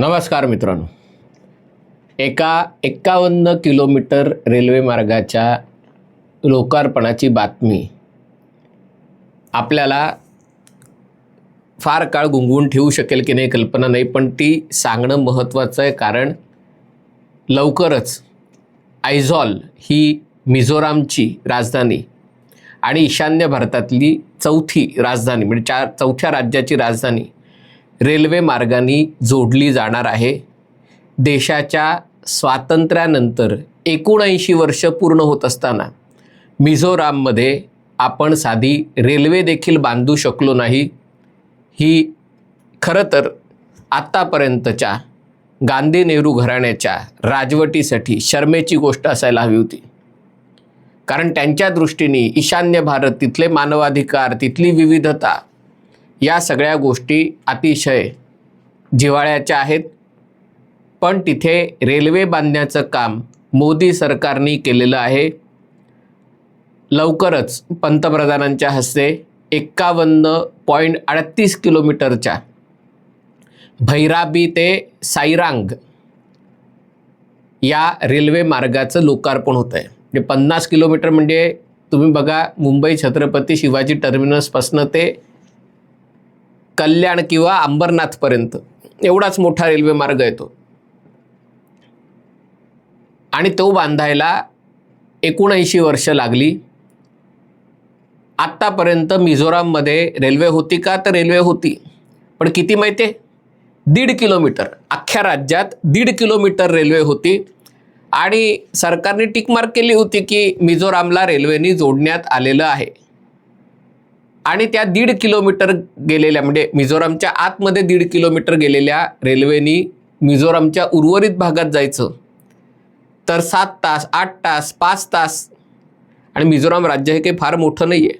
नमस्कार मित्रांनो. एका एक्कावन्न किलोमीटर रेल्वे मार्गाच्या लोकार्पणाची बातमी आपल्याला फार काळ गुंगवून ठेवू शकेल की नाही कल्पना नाही पण ती सांगणं महत्त्वाचं आहे कारण लवकरच आयझॉल ही मिझोरामची राजधानी आणि ईशान्य भारतातली चौथी राजधानी म्हणजे चार चौथ्या राज्याची राजधानी रेल्वे मार्गाने जोडली जाणार आहे. देशाच्या स्वातंत्र्यानंतर एकोणऐंशी वर्ष पूर्ण होत असताना मिझोराममध्ये आपण साधी रेल्वे देखील बांधू शकलो नाही. ही खरं तर आत्तापर्यंतच्या गांधी नेहरू घराण्याच्या राजवटीसाठी शर्मेची गोष्ट असायला हवी होती. कारण त्यांच्या दृष्टीने ईशान्य भारत तिथले मानवाधिकार तिथली विविधता या सगळ्या गोष्टी अतिशय जिव्हाळ्याच्या आहेत. पण तिथे रेल्वे बांधण्याचं काम मोदी सरकारने केलेलं आहे. लवकरच पंतप्रधानांच्या हस्ते एक्कावन्न पॉईंट अडतीस किलोमीटरच्या भैराबी ते साईरांग या रेल्वे मार्गाचं लोकार्पण होतं आहे म्हणजे पन्नास किलोमीटर म्हणजे तुम्ही बघा मुंबई छत्रपती शिवाजी टर्मिनसपासनं ते कल्याण किंवा अंबरनाथपर्यंत. एवढाच मोठा रेल्वे मार्ग येतो आणि तो बांधायला एकोणऐंशी वर्ष लागली. आत्तापर्यंत मिझोराममध्ये रेल्वे होती का तर रेल्वे होती. पण किती माहिती आहे? दीड किलोमीटर. अख्ख्या राज्यात दीड किलोमीटर रेल्वे होती. आणि सरकारने टिकमार्क केली होती की मिझोरामला रेल्वेनी जोडण्यात आलेलं आहे. आणि त्या दीड किलोमीटर गेलेल्या म्हणजे मिझोरामच्या आतमध्ये दीड किलोमीटर गेलेल्या रेल्वेनी मिझोरामच्या उर्वरित भागात जायचं. तर सात तास आठ तास पाच तास. आणि मिझोराम राज्य हे काही फार मोठं नाही आहे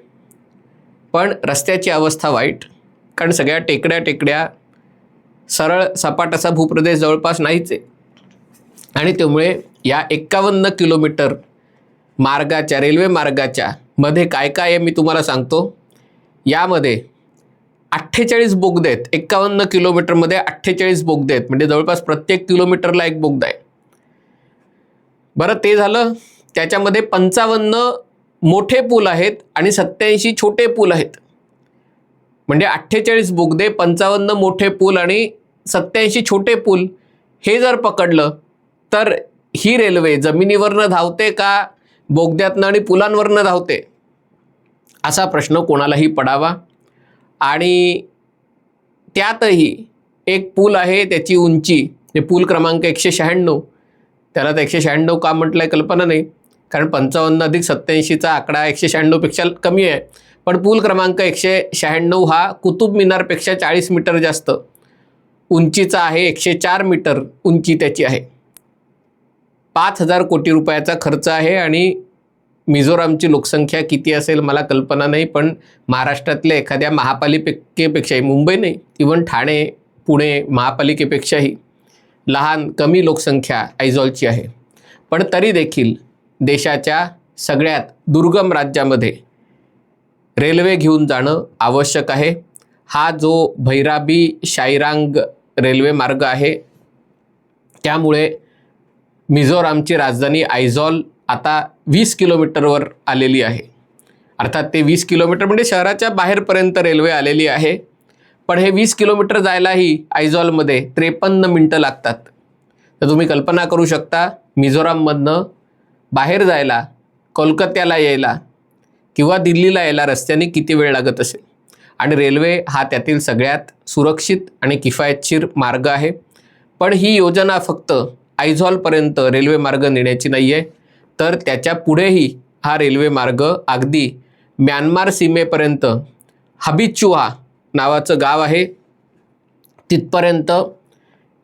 पण रस्त्याची अवस्था वाईट. कारण सगळ्या टेकड्या टेकड्या सरळ सपाट असा भूप्रदेश जवळपास नाहीच आहे. आणि त्यामुळे या एक्कावन्न किलोमीटर मार्गाच्या रेल्वे मार्गाच्या मध्ये काय काय आहे मी तुम्हाला सांगतो. यामध्ये अठ्ठेचाळीस बोगदे आहेत. एक्कावन्न किलोमीटरमध्ये अठ्ठेचाळीस बोगदे आहेत. म्हणजे जवळपास प्रत्येक किलोमीटरला एक बोगदा आहे. बरं ते झालं. त्याच्यामध्ये पंचावन्न मोठे पूल आहेत आणि सत्याऐंशी छोटे पूल आहेत. म्हणजे अठ्ठेचाळीस बोगदे पंचावन्न मोठे पूल आणि सत्याऐंशी छोटे पूल हे जर पकडलं तर ही रेल्वे जमिनीवरनं धावते का बोगद्यातनं आणि पुलांवरनं धावते? असा प्रश्न कोणालाही पडावा. आणि त्यातही एक पूल आहे त्याची उंची हे पूल क्रमांक एकशे शहाण्णव. त्याला तर एकशे शहाण्णव का म्हटलं आहे कल्पना नाही. कारण पंचावन्न अधिक सत्याऐंशीचा आकडा एकशे शहाण्णवपेक्षा कमी आहे. पण पूल क्रमांक एकशे शहाण्णव हा कुतुब मिनारपेक्षा चाळीस मीटर जास्त. उंचीचा आहे एकशे चार मीटर उंची त्याची आहे. पाच हजार कोटी रुपयाचा खर्च आहे आणि मिझोरामची लोकसंख्या किती असेल मला कल्पना नाही पण महाराष्ट्रातल्या एखाद्या महापालिकेपेक्षाही मुंबई नाही इवन ठाणे पुणे महापालिकेपेक्षाही लहान कमी लोकसंख्या आयझॉलची आहे. पण तरी देखील देशाच्या सगळ्यात दुर्गम राज्यामध्ये रेल्वे घेऊन जाणं आवश्यक आहे. हा जो भैराबी शायरांग रेल्वे मार्ग आहे त्यामुळे मिझोरामची राजधानी आयझॉल आता वीस किलोमीटरवर आलेली आहे. अर्थात ते वीस किलोमीटर म्हणजे शहराच्या बाहेरपर्यंत रेल्वे आलेली आहे. पण हे वीस किलोमीटर जायलाही आयझॉलमध्ये त्रेपन्न मिनटं लागतात. तर तुम्ही कल्पना करू शकता मिझोराममधनं बाहेर जायला कोलकात्याला यायला किंवा दिल्लीला यायला रस्त्याने किती वेळ लागत असेल? आणि रेल्वे हा त्यातील सगळ्यात सुरक्षित आणि किफायतशीर मार्ग आहे. पण ही योजना फक्त आयझॉलपर्यंत रेल्वे मार्ग नेण्याची नाही आहे तर त्याच्या पुढेही हा रेल्वे मार्ग अगदी म्यानमार सीमेपर्यंत हबिचुहा नावाचं गाव आहे. तिथपर्यंत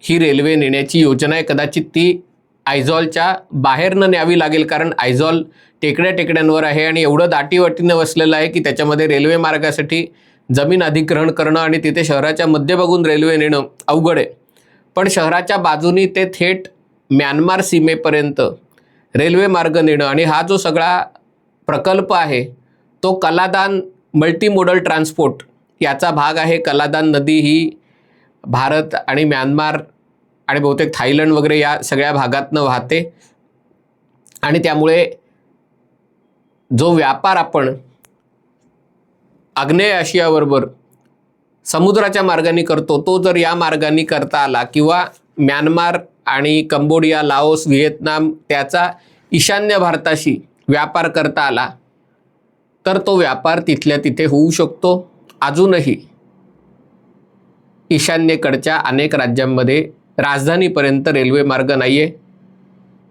ही रेल्वे नेण्याची योजना आहे. कदाचित ती आयझॉलच्या बाहेरनं न्यावी लागेल कारण आयझॉल टेकड्या टेकड्यांवर आहे आणि एवढं दाटीवाटीनं वसलेलं आहे की त्याच्यामध्ये रेल्वे मार्गासाठी जमीन अधिग्रहण करणं आणि तिथे शहराच्या मध्यभागून रेल्वे नेणं अवघड आहे. पण शहराच्या बाजूनी ते थेट म्यानमार सीमेपर्यंत रेल्वे मार्ग नेणं आणि हा जो सगळा प्रकल्प आहे तो कलादान मल्टीमोडल ट्रान्सपोर्ट याचा भाग आहे. कलादान नदी ही भारत आणि म्यानमार आणि बहुतेक थायलंड वगैरे या सगळ्या भागातनं वाहते. आणि त्यामुळे जो व्यापार आपण आग्नेय आशियाबरोबर समुद्राच्या मार्गाने करतो तो जर या मार्गाने करता आला किंवा म्यानमार आणि कंबोडिया लाओस व्हिएतनाम त्याचा ईशान्य भारताशी व्यापार करता आला. तर तो व्यापार तिथल्या तिथे होऊ शकतो. अजूनही ईशान्येकडच्या अनेक राज्यांमध्ये राजधानीपर्यंत रेल्वे मार्ग नाही आहे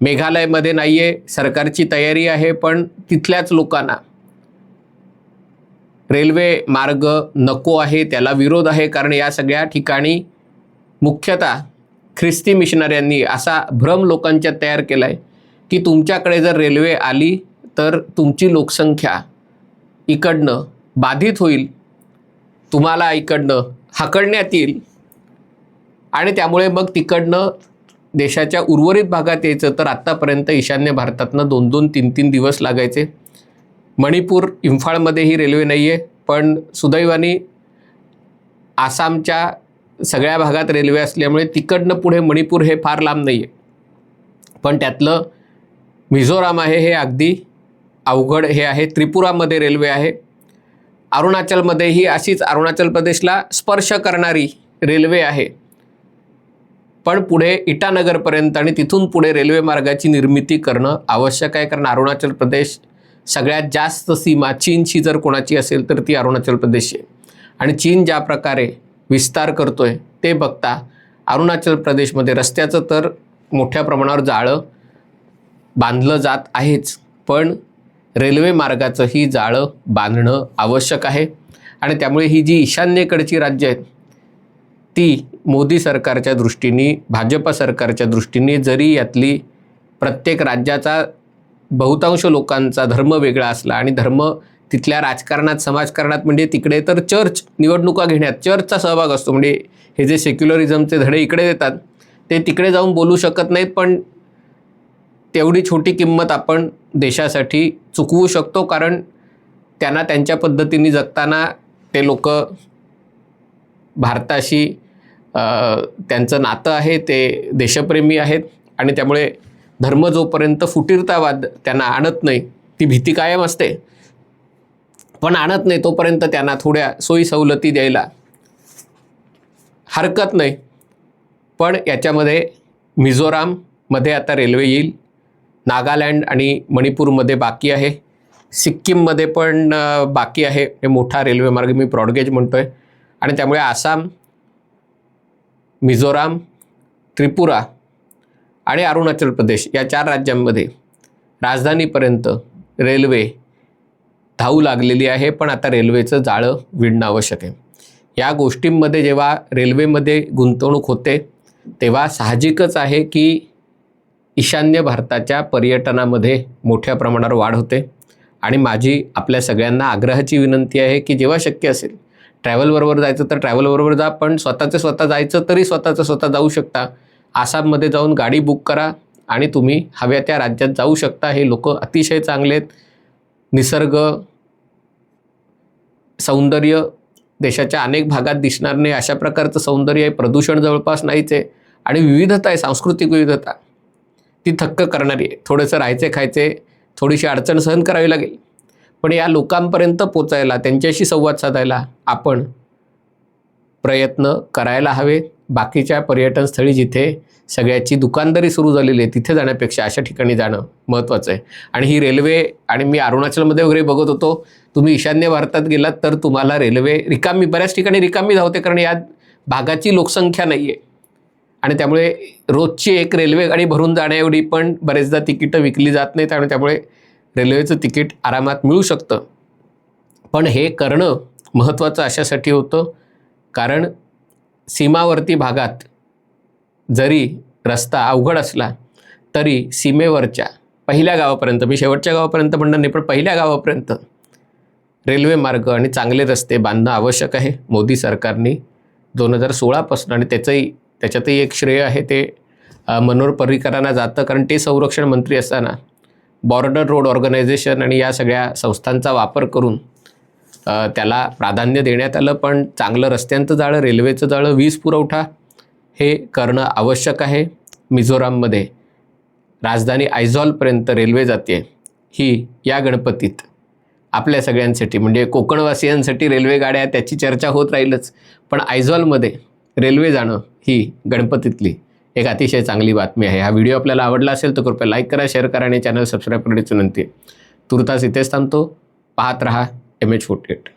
मेघालयमध्ये नाही आहे सरकारची तयारी आहे पण तिथल्याच लोकांना रेल्वे मार्ग नको आहे त्याला विरोध आहे कारण या सगळ्या ठिकाणी मुख्यतः ख्रिस्ती मिशनऱ्यांनी असा भ्रम लोकांच्या तयार केला आहे की तुमच्याकडे जर रेल्वे आली तर तुमची लोकसंख्या इकडनं बाधित होईल तुम्हाला इकडनं हाकलण्यात येईल आणि त्यामुळे मग तिकडनं देशाच्या उर्वरित भागात यायचं. तर आत्तापर्यंत ईशान्य भारतातनं दोन दोन तीन तीन दिवस लागायचे. मणिपूर इम्फाळमध्ये ही रेल्वे नाही आहे पण सुदैवाने आसामच्या सगळ्या भागात रेल्वे असल्यामुळे तिकडनं पुढे मणिपूर हे फार लांब नाही आहे पण त्यातलं मिझोराम आहे हे अगदी अवघड हे आहे. त्रिपुरामध्ये रेल्वे आहे. अरुणाचलमध्येही अशीच अरुणाचल प्रदेशला स्पर्श करणारी रेल्वे आहे. पण पुढे इटानगरपर्यंत आणि तिथून पुढे रेल्वे मार्गाची निर्मिती करणं आवश्यक आहे. कारण अरुणाचल प्रदेश सगळ्यात जास्त सीमा चीनशी जर कोणाची असेल तर ती अरुणाचल प्रदेशची आहे. आणि चीन ज्या प्रकारे विस्तार करतोय ते बघता अरुणाचल प्रदेशमध्ये रस्त्याचं तर मोठ्या प्रमाणावर जाळं बांधलं जात आहेच पण रेल्वे मार्गाचंही जाळं बांधणं आवश्यक आहे. आणि त्यामुळे ही जी ईशान्येकडची राज्य आहेत ती मोदी सरकारच्या दृष्टीने भाजप सरकारच्या दृष्टीने जरी यातली प्रत्येक राज्याचा बहुतांश लोकांचा धर्म वेगळा असला आणि धर्म तिथल्या राजकारणात समाजकारणात म्हणजे तिकडे तर चर्च निवडणुका घेण्यात चर्चचा सहभाग असतो. म्हणजे हे जे सेक्युलरिझमचे धडे इकडे देतात ते तिकडे जाऊन बोलू शकत नाहीत पण तेवढी छोटी किंमत आपण देशासाठी चुकवू शकतो कारण त्यांना त्यांच्या पद्धतीने जगताना ते लोक भारताशी त्यांचं नातं आहे ते देशप्रेमी आहेत आणि त्यामुळे धर्म जोपर्यंत फुटीरतावाद त्यांना आणत नाही ती भीती कायम असते. पण आणत नाही तोपर्यंत त्यांना थोड्या सोयी सवलती द्यायला हरकत नाही. पण याच्यामध्ये मिझोराममध्ये आता रेल्वे येईल. नागालँड आणि मणिपूरमध्ये बाकी आहे. सिक्कीममध्ये पण बाकी आहे. हे मोठा रेल्वे मार्ग मी ब्रॉडगेज म्हणतो आहे आणि त्यामुळे आसाम मिझोराम त्रिपुरा आणि अरुणाचल प्रदेश या चार राज्यांमध्ये राजधानीपर्यंत रेल्वे धावू लागलेली आहे पण आता रेल्वेचं जाळं विणणं आवश्यक आहे. या गोष्टींमध्ये जेव्हा रेल्वेमध्ये गुंतवणूक होते तेव्हा साहजिकच आहे की ईशान्य भारताच्या पर्यटनामध्ये मोठ्या प्रमाणावर वाढ होते. आणि माझी आपल्या सगळ्यांना आग्रहाची विनंती आहे की जेव्हा शक्य असेल ट्रॅव्हलबरोबर जायचं तर ट्रॅव्हलबरोबर जा पण स्वतःचं स्वतः जायचं तरी स्वतःचं स्वतः जाऊ शकता. आसाममध्ये जाऊन गाडी बुक करा आणि तुम्ही हव्या त्या राज्यात जाऊ शकता. हे लोक अतिशय चांगले आहेत. निसर्ग सौंदर्य देशाच्या अनेक भागात दिसणार नाही अशा प्रकारचं सौंदर्य आहे प्रदूषण जवळपास नाहीच आहे. आणि विविधता आहे सांस्कृतिक विविधता. ती थक्क करणारी आहे. थोडंसं राहायचे खायचे थोडीशी अडचण सहन करावी लागेल. पण या लोकांपर्यंत पोचायला त्यांच्याशी संवाद साधायला आपण प्रयत्न करायला हवे बाकीच्या पर्यटनस्थळी जिथे सगळ्याची दुकानदारी सुरू झालेली आहे तिथे जाण्यापेक्षा अशा ठिकाणी जाणं महत्त्वाचं आहे. आणि ही रेल्वे आणि मी अरुणाचलमध्ये वगैरे बघत होतो तुम्ही ईशान्य भारतात गेलात तर तुम्हाला रेल्वे रिकामी बऱ्याच ठिकाणी रिकामी धावते कारण या भागाची लोकसंख्या नाही आहे आणि त्यामुळे रोजची एक रेल्वे गाडी भरून जाण्याएवढी पण बरेचदा तिकीटं विकली जात नाहीत आणि त्यामुळे रेल्वेचं तिकीट आरामात मिळू शकतं. पण हे करणं महत्त्वाचं अशासाठी होतं कारण सीमावर्ती भागात जरी रस्ता अवघड असला तरी सीमेवरच्या पहिल्या गावापर्यंत मी शेवटच्या गावापर्यंत म्हणणार नाही पण पहिल्या गावापर्यंत रेल्वे मार्ग आणि चांगले रस्ते बांधणं आवश्यक आहे. मोदी सरकारने दोन हजार सोळापासून आणि त्याचंही त्याच्यातही एक श्रेय आहे ते मनोहर पर्रिकरांना जातं. कारण ते संरक्षण मंत्री असताना बॉर्डर रोड ऑर्गनायझेशन आणि या सगळ्या संस्थांचा वापर करून त्याला प्राधान्य देण्यात आलं पण चांगलं रस्त्यांचं जाळं रेल्वेचं जाळं वीज पुरवठा हे करणं आवश्यक आहे. मिझोराममध्ये राजधानी आयझॉलपर्यंत रेल्वे जाते ही या गणपतीत. आपल्या सगळ्यांसाठी म्हणजे कोकणवासियांसाठी रेल्वे गाड्या त्याची चर्चा होत राहीलच पण आयझॉलमध्ये रेल्वे जाणं ही गणपतीतली एक अतिशय चांगली बातमी आहे. हा व्हिडिओ आपल्याला आवडला असेल तर कृपया लाईक करा शेअर करा आणि चॅनल सबस्क्राईब करण्याची विनंती तुर्तास इथेच थांबतो. पाहत रहा. M H forty eight.